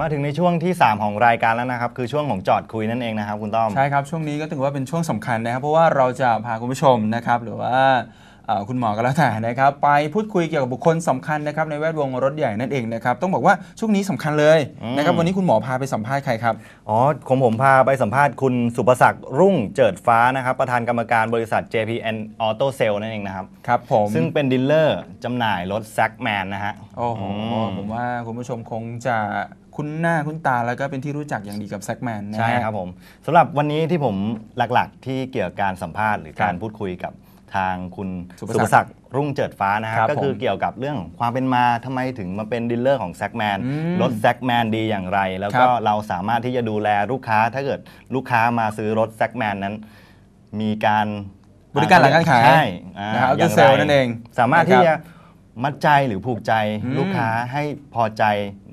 มาถึงในช่วงที่ 3 ของรายการแล้วนะครับ คือช่วงของจอดคุยนั่นเองนะครับคุณต้อม ใช่ครับ ช่วงนี้ก็ถือว่าเป็นช่วงสำคัญนะครับ เพราะว่าเราจะพาคุณผู้ชมนะครับ หรือว่าเอ่อคุณหมอก็แล้วแต่นะครับ ไปพูดคุยเกี่ยวกับบุคคลสำคัญนะครับในแวดวงรถใหญ่นั่นเองนะครับ ต้องบอกว่าช่วงนี้สำคัญเลยอืมนะครับวันนี้คุณหมอพาไปสัมภาษณ์ใครครับ อ๋อผมผมพาไปสัมภาษณ์คุณสุประศักดิ์รุ่งเจิดฟ้านะครับ ประธานกรรมการบริษัท JPN Auto Sale นั่นเองนะครับ ครับผม ซึ่งเป็นดีลเลอร์จำหน่ายรถแซกแมนนะฮะ โอ้โหอืมผมว่าคุณผู้ชมคงจะ คุ้นหน้าคุ้นตาแล้วก็เป็นที่รู้จักอย่างดีกับแซกแมนนะฮะ ใช่ครับผมสำหรับวันนี้ที่ผมหลักๆ ที่เกี่ยวกับการสัมภาษณ์หรือการครับพูดคุยกับทางคุณสุสุภศักดิ์ภศักดิ์รุ่งเจิดฟ้านะฮะครับก็คือผมเกี่ยวกับเรื่องความเป็นมาทำไมถึงมาเป็นดีลเลอร์ของแซกแมนอืมรถแซกแมนดีอย่างไร แล้วครัก็บเราสามารถที่จะดูแลลูกค้าถ้าเกิดลูกค้ามาซื้อรถแซกแมนนั้น มีการบริการหลังการขายใช่อ่านะครับย่าง auto sale นั่นเองสามารถที่นะคจะรับ มัดใจหรือผูกใจอืม ลูกค้าให้พอใจ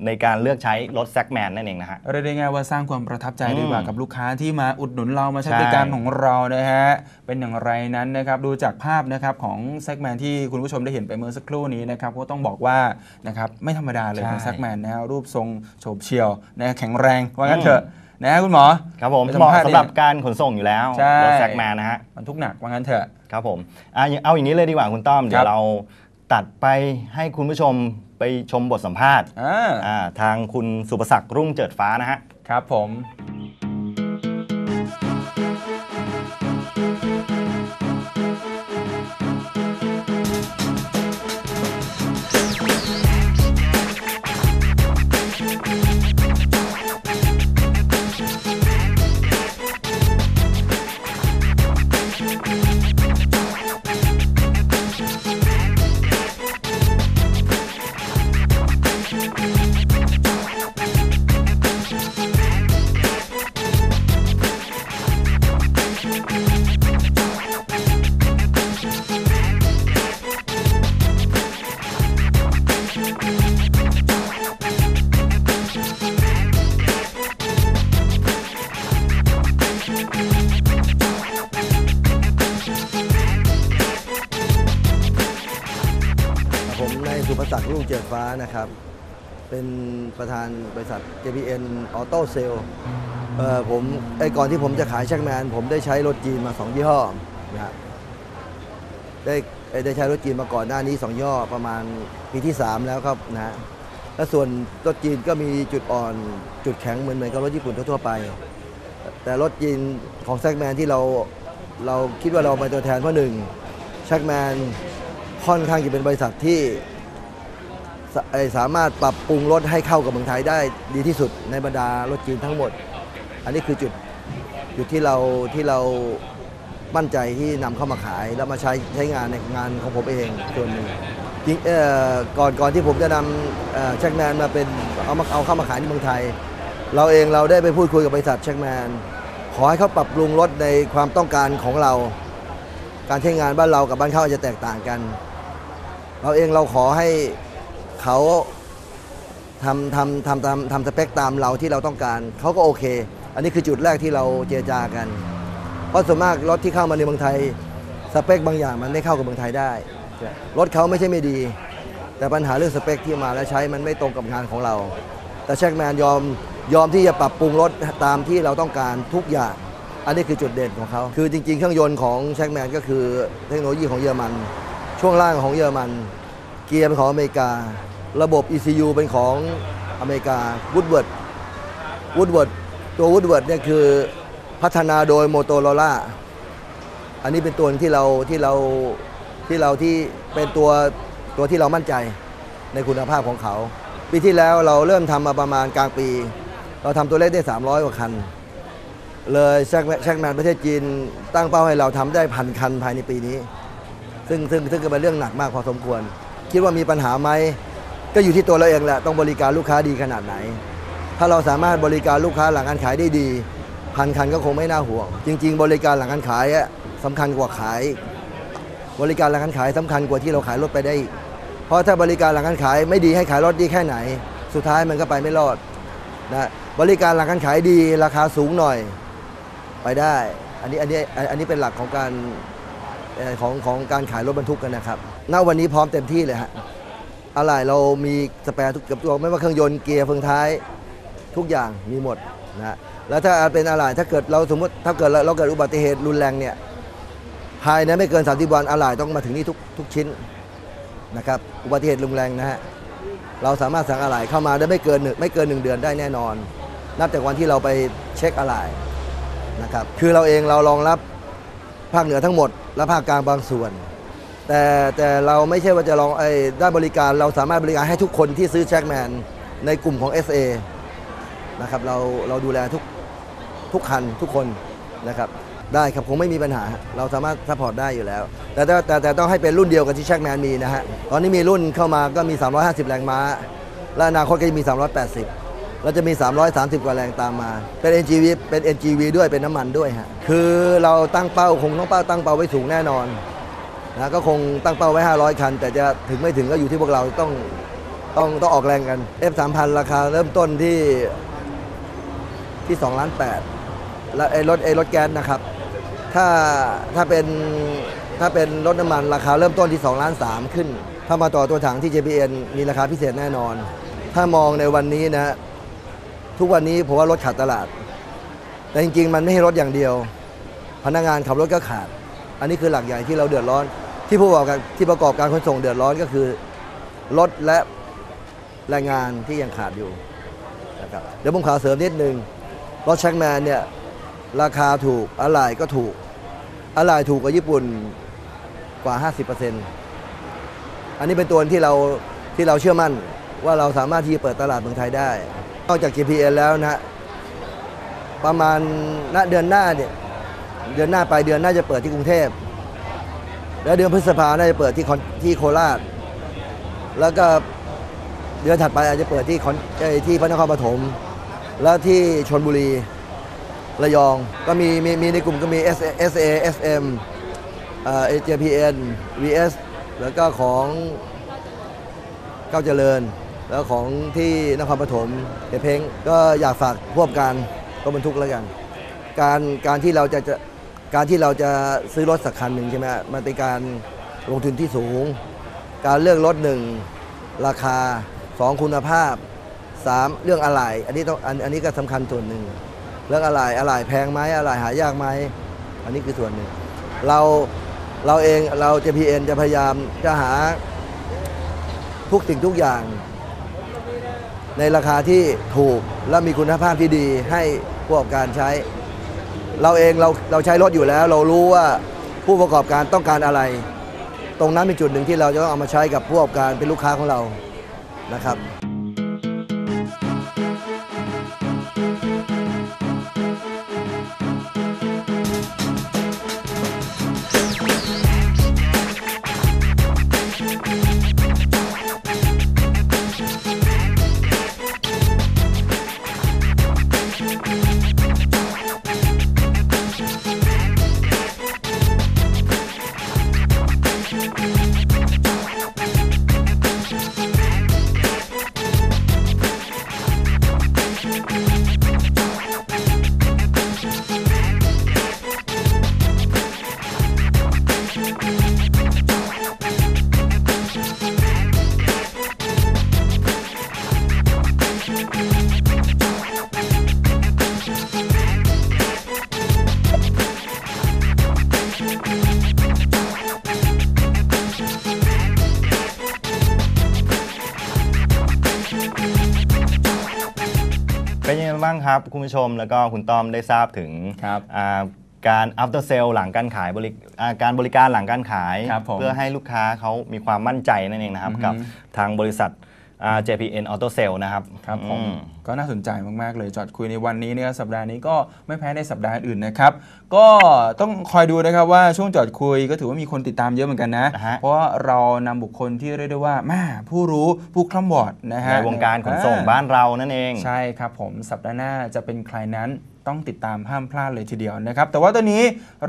ในการเลือกใช้รถแซกแมนนั่นเองนะฮะ เรียกได้ง่ายว่าสร้างความประทับใจอืมดีกว่ากับลูกค้าที่มาอุดหนุนเรามาใช้ใช่บริการของเรานะฮะเป็นอย่างไรนั้นนะครับดูจากภาพนะครับของแซกแมนที่คุณผู้ชมได้เห็นไปเมื่อสักครู่นี้นะครับก็ต้องบอกว่านะครับไม่ธรรมดาเลยใช่ของแซกแมนนะฮะรูปทรงโฉบเฉียวนะฮะแข็งแรงว่างั้นเถอะนะฮะคุณหมอ ครับผมไปเหสัมมาะภาษณ์สำหรับการขนส่งอยู่แล้วใช่ รถแซกแมนนะฮะบรรทุกหนักว่างั้นเถอะ ครับผมอะเอาอย่างนี้เลยดีกว่าคุณต้อม เดี๋ยวเรา ตัดไปให้คุณผู้ชมไปชมบทสัมภาษณ์อ่า อ่าทางคุณสุประศักดิ์รุ่งเจิดฟ้านะฮะ ครับผมผม รุ่งเจิดฟ้านะครับ เป็นประธานบริษัท JPN Auto Sale เอ่อผมไอ้ก่อนที่ผมจะขายแช็กแมน ผมได้ใช้รถจีนมา 2 ยี่ห้อนะครับได้ได้ใช้รถจีนมาก่อนหน้านี้ 2 ยี่ห้อประมาณปีที่ 3 แล้วครับนะฮะและส่วนรถจีนก็มีจุดอ่อนจุดแข็งเหมือนเหมือนกับรถญี่ปุ่นทั่วไป แต่รถจีนของแซกแมนที่เราเราคิดว่าเราเป็นตัวแทนเพราะหนึ่งแซกแมนค่อนข้างจะเป็นบริษัทที่ สามารถปรับปรุงรถให้เข้ากับเมืองไทยได้ดีที่สุดในบรรดารถจีนทั้งหมด อันนี้คือจุดจุดที่เราที่เรามั่นใจที่นำเข้ามาขายแล้วมาใช้ใช้งานในงานของผมเองส่วนหนึ่งจริงก่อนก่อนที่ผมจะนำแช็กแมนมาเป็นเอามาเอาเข้ามาขายในเมืองไทย เราเองเราได้ไปพูดคุยกับบริษัทแช็กแมนขอให้เขาปรับปรุงรถในความต้องการของเรา การใช้งานบ้านเรากับบ้านเขาอาจจะแตกต่างกัน เราเองเราขอให้ เขาทำทำทำทำทำสเปคตามเราที่เราต้องการเขาก็โอเค อันนี้คือจุดแรกที่เราเจรจากัน เพราะส่วนมากรถที่เข้ามาในเมืองไทยสเปคบางอย่างมันไม่เข้ากับเมืองไทยได้ รถเขาไม่ใช่ไม่ดี แต่ปัญหาเรื่องสเปคที่มาแล้วใช้มันไม่ตรงกับงานของเรา แต่แช็กแมนยอมยอมที่จะปรับปรุงรถตามที่เราต้องการทุกอย่าง อันนี้คือจุดเด่นของเขา คือจริงๆ เครื่องยนต์ของแช็กแมนก็คือเทคโนโลยีของเยอรมัน ช่วงล่างของเยอรมัน เกียร์เป็นของอเมริกา ระบบ ECU เป็นของอเมริกาวูดเวิร์ดวูดเวิร์ดตัววูดเวิร์ดเนี่ยคือพัฒนาโดยโมโตโรล่าอันนี้เป็นตัวที่เราที่เราที่เราที่เป็นตัวตัวที่เรามั่นใจในคุณภาพของเขา ปีที่แล้วเราเริ่มทำมาประมาณกลางปี เราทำตัวเลขได้ 300 กว่าคัน เลยแชกแมนแช็กแมนประเทศจีนตั้งเป้าให้เราทำได้พันคันภายในปีนี้ ซึ่งซึ่งซึ่งก็เป็นเรื่องหนักมากพอสมควร คิดว่ามีปัญหาไหมก็อยู่ที่ตัวเราเองแหละต้องบริการลูกค้าดีขนาดไหน ถ้าเราสามารถบริการลูกค้าหลังการขายได้ดีพันคันก็คงไม่น่าห่วง จริง ๆ บริการหลังการขายอะสำคัญกว่าขาย บริการหลังการขายสำคัญกว่าที่เราขายรถไปได้ เพราะถ้าบริการหลังการขายไม่ดีให้ขายรถดีแค่ไหน สุดท้ายมันก็ไปไม่รอดนะบริการหลังการขายดีราคาสูงหน่อยไปได้ อันนี้อันนี้อันนี้เป็นหลักของการ ของของการขายรถบรรทุกกันนะครับ ณ วันนี้พร้อมเต็มที่เลยฮะ อะไรเรามีสแปร์ทุกเกือบตัวไม่ว่าเครื่องยนต์เกียร์เฟืองท้ายทุกอย่างมีหมดนะฮะแล้วถ้าเป็นอะไรถ้าเกิดเราสมมติถ้าเกิดเราเกิดอุบัติเหตุรุนแรงเนี่ยภายในไม่เกิน30วันอะไรต้องมาถึงนี่ทุกทุกชิ้นนะครับอุบัติเหตุรุนแรงนะฮะเราสามารถสั่งอะไรเข้ามาได้ไม่เกินหนึ่งไม่เกินหนึ่งเดือนได้แน่นอน นับจากวันที่เราไปเช็คอะไรนะครับคือเราเองเรารองรับ ภาคเหนือทั้งหมด และภาคกลางบางส่วน แต่แต่เราไม่ใช่ว่าจะลองไอ้ด้านบริการเราสามารถบริการให้ทุกคนที่ซื้อแจ็คแมนในกลุ่มของ SA นะครับเราเราดูแลทุกทุกคันทุกคนนะครับได้ครับคงไม่มีปัญหา เราสามารถซัพพอร์ตได้อยู่แล้ว แต่แต่แต่แต่ต้องให้เป็นรุ่นเดียวกับที่แจ็คแมนมีนะฮะ ตอนนี้มีรุ่นเข้ามาก็มี 350 แรงม้า และอนาคตก็จะมี 380 แล้วจะมี 330 กว่าแรงตามมา เป็น NGV เป็น NGV ด้วยเป็นน้ำมันด้วยฮะคือเราตั้งเป้าคงต้องเป้าตั้งเป้าไว้สูงแน่นอนนะก็คงตั้งเป้าไว้ 500 คัน แต่จะถึงไม่ถึงก็อยู่ที่พวกเราต้องต้องต้องออกแรงกัน F 3 0 0 0 ราคาเริ่มต้นที่ที่2ล้าน8แล้วไอ้รถไอ้รถแก๊สนะครับถ้าถ้าเป็นถ้าเป็นรถน้ำมันราคาเริ่มต้นที่2ล้าน3ขึ้น ถ้ามาต่อตัวถังที่ JPN มีราคาพิเศษแน่นอน ถ้ามองในวันนี้นะ ทุกวันนี้ผมว่ารถขาดตลาด แต่จริงๆ มันไม่ใช่รถอย่างเดียว พนักงานขับรถก็ขาด อันนี้คือหลักใหญ่ที่เราเดือดร้อน ที่ผู้ประกอบการที่ประกอบการขนส่งเดือดร้อนก็คือรถและแรงงานที่ยังขาดอยู่นะครับเดี๋ยวผมขอเสริมนิดนึงรถแช็กแมนเนี่ยราคาถูกอะไหล่ก็ถูกอะไหล่ถูกกว่าญี่ปุ่นกว่า 50%อันนี้เป็นตัวที่เราที่เราเชื่อมั่นว่าเราสามารถที่จะเปิดตลาดเมืองไทยได้ นอกจาก GPN แล้วนะฮะประมาณณเดือนหน้าเนี่ยเดือนหน้าไปเดือนหน่าจะเปิดที่กรุงเทพ แล้วเดือนพฤษภาน่าจะเปิดที่คอนที่โคราช แล้วก็เดือนถัดไปอาจจะเปิดที่คอนที่พระนครปฐม แล้วที่ชนบุรี ระยอง ก็มีมีมีในกลุ่มก็มี S S A S M เอ่อ J P N V S แล้วก็ของเก้าเจริญ แล้วของที่นครปฐมเอเพงก็อยากฝากพวกการรถบรรทุกแล้วกัน การการที่เราจะจะการที่เราจะซื้อรถสักคันหนึ่งใช่ไหมมันเป็นการลงทุนที่สูง การเลือกรถหนึ่งราคาสองคุณภาพสามเรื่องอะไหล่อันนี้ต้องอันอันนี้ก็สำคัญส่วนหนึ่งเรื่องอะไหล่อะไหล่แพงไหมอะไหล่หายากไหมอันนี้คือส่วนหนึ่ง เราเราเองเรา JPN จะพยายามจะหาทุกสิ่งทุกอย่าง ในราคาที่ถูกและมีคุณภาพที่ดีให้ผู้ประกอบการใช้ เราเองเราเราใช้รถอยู่แล้ว เรารู้ว่าผู้ประกอบการต้องการอะไร ตรงนั้นเป็นจุดหนึ่งที่เราจะต้องเอามาใช้กับผู้ประกอบการเป็นลูกค้าของเรานะครับ ครับคุณผู้ชมแล้วก็คุณต้อมได้ทราบถึงครับอ่าการ after sale หลังการขายบริอ่าการบริการหลังการขายครับผมเพื่อให้ลูกค้าเขามีความมั่นใจนั่นเองนะครับอือฮึกับทางบริษัทอ่า JPN Auto Sale นะครับครับผมอืมก็น่าสนใจมาก ๆ เลยจอดคุยในวันนี้เนี่ยสัปดาห์นี้ก็ไม่แพ้ในสัปดาห์อื่นนะครับ ก็ต้องคอยดูนะครับว่าช่วงจอดคุยก็ถือว่ามีคนติดตามเยอะเหมือนกันนะอ่าฮะเพราะว่าเรานำบุคคลที่เรียกได้ว่าแม่ผู้รู้ผู้คล่ำวอดนะฮะในวงการขนส่งอ่บ้านเรานั่นเอง ใช่ครับผมสัปดาห์หน้าจะเป็นใครนั้นต้องติดตามห้ามพลาดเลยทีเดียวนะครับ แต่ว่าตอนนี้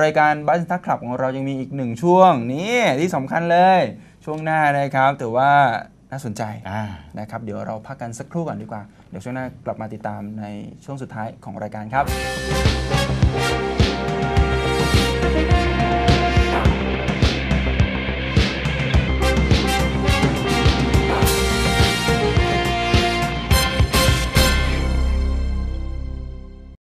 รายการบัสทักคลับของเรายังมีอีกหนึ่งช่วงนี่ที่สำคัญเลยช่วงหน้านะครับถือว่า น่าสนใจอ่านะครับเดี๋ยวเราพักกันสักครู่ก่อนดีกว่า เดี๋ยวช่วงหน้ากลับมาติดตามในช่วงสุดท้ายของรายการครับ